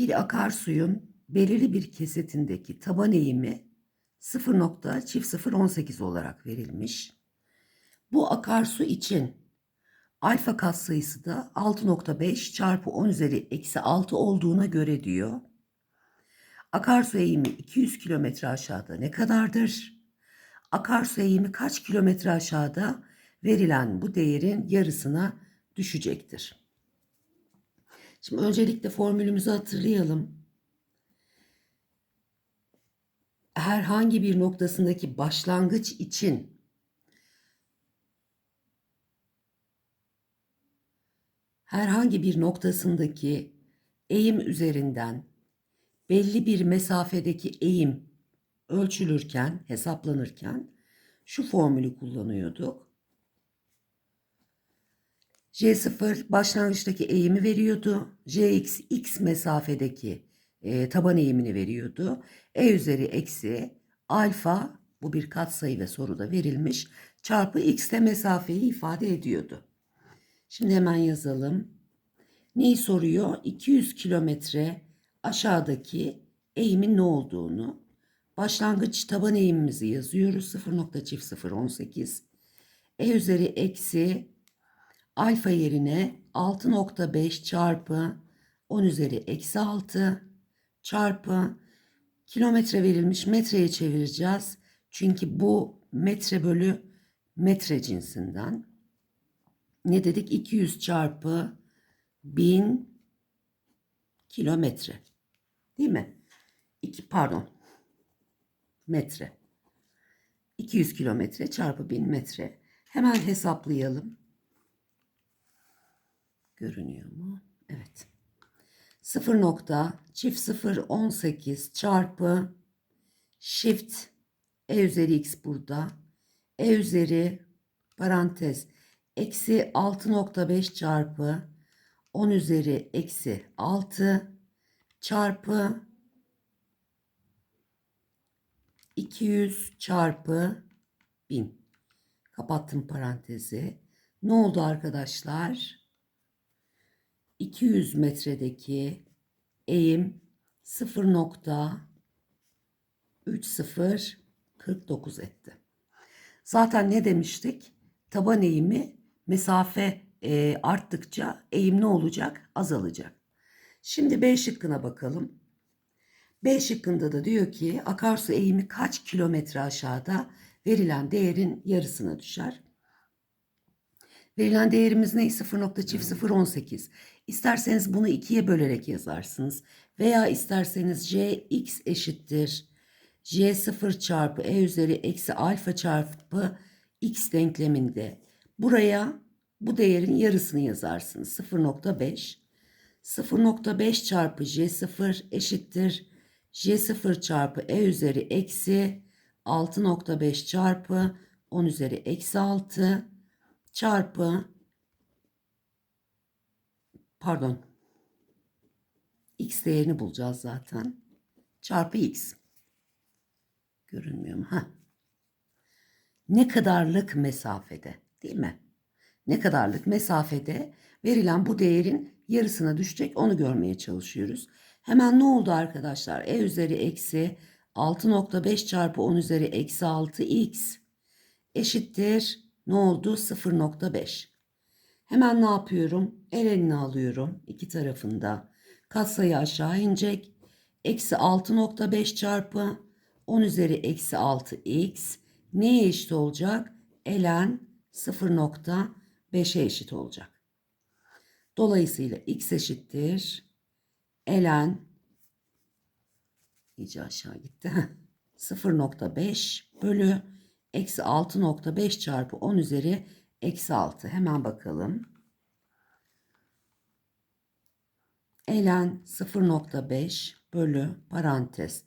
bir akarsuyun belirli bir kesitindeki taban eğimi 0.0018 olarak verilmiş. Bu akarsu için alfa katsayısı da 6.5 çarpı 10 üzeri eksi 6 olduğuna göre diyor. Akarsu eğimi 200 kilometre aşağıda ne kadardır? Akarsu eğimi kaç kilometre aşağıda verilen bu değerin yarısına düşecektir. Şimdi öncelikle formülümüzü hatırlayalım. Herhangi bir noktasındaki başlangıç için herhangi bir noktasındaki eğim üzerinden belli bir mesafedeki eğim ölçülürken, hesaplanırken şu formülü kullanıyorduk. J0 başlangıçtaki eğimi veriyordu. Jx x mesafedeki e, taban eğimini veriyordu. E üzeri eksi alfa bu bir katsayı ve soruda verilmiş çarpı x de mesafeyi ifade ediyordu. Şimdi hemen yazalım. Neyi soruyor? 200 kilometre aşağıdaki eğimin ne olduğunu. Başlangıç taban eğimimizi yazıyoruz. 0.0018. E üzeri eksi alfa yerine 6.5 çarpı 10 üzeri eksi 6 çarpı kilometre verilmiş metreye çevireceğiz. Çünkü bu metre bölü metre cinsinden. Ne dedik? 200 çarpı 1000 kilometre. Değil mi? 2 pardon. Metre. 200 kilometre çarpı 1000 metre. Hemen hesaplayalım. Görünüyor mu? Evet. 0 nokta çift 0 18 çarpı shift e üzeri x burada. E üzeri parantez eksi 6.5 çarpı 10 üzeri eksi 6 çarpı 200 çarpı 1000. Kapattım parantezi. Ne oldu arkadaşlar? 200 metredeki eğim 0.3049 etti. Zaten ne demiştik? Taban eğimi mesafe e, arttıkça eğim ne olacak? Azalacak. Şimdi B şıkkına bakalım. B şıkkında da diyor ki akarsu eğimi kaç kilometre aşağıda verilen değerin yarısına düşer. Verilen değerimiz ne? 0.0018. İsterseniz bunu ikiye bölerek yazarsınız. Veya isterseniz Jx eşittir. J0 çarpı E üzeri eksi alfa çarpı X denkleminde. Buraya bu değerin yarısını yazarsınız. 0.5. 0.5 çarpı J0 eşittir. J0 çarpı E üzeri eksi 6.5 çarpı 10 üzeri eksi 6 çarpı pardon x değerini bulacağız zaten. Çarpı x. Görünmüyor mu? Ha. Ne kadarlık mesafede değil mi? Ne kadarlık mesafede verilen bu değerin yarısına düşecek onu görmeye çalışıyoruz. Hemen ne oldu arkadaşlar? E üzeri eksi 6.5 çarpı 10 üzeri eksi 6x eşittir. Ne oldu? 0.5. Hemen ne yapıyorum? El eline alıyorum. iki tarafında. Katsayı aşağı inecek. Eksi 6.5 çarpı 10 üzeri eksi 6x neye eşit olacak? Elen 0.5'e eşit olacak. Dolayısıyla x eşittir. Elen iyice aşağı gitti. 0.5 bölü eksi 6.5 çarpı 10 üzeri eksi 6. Hemen bakalım. Elen 0.5 bölü parantez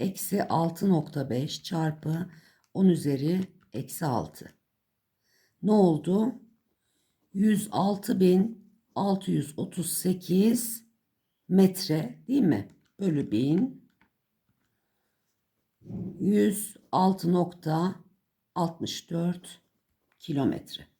eksi 6.5 çarpı 10 üzeri eksi 6. Ne oldu? 106.638 metre değil mi? Bölü 1000. 106.64 kilometre.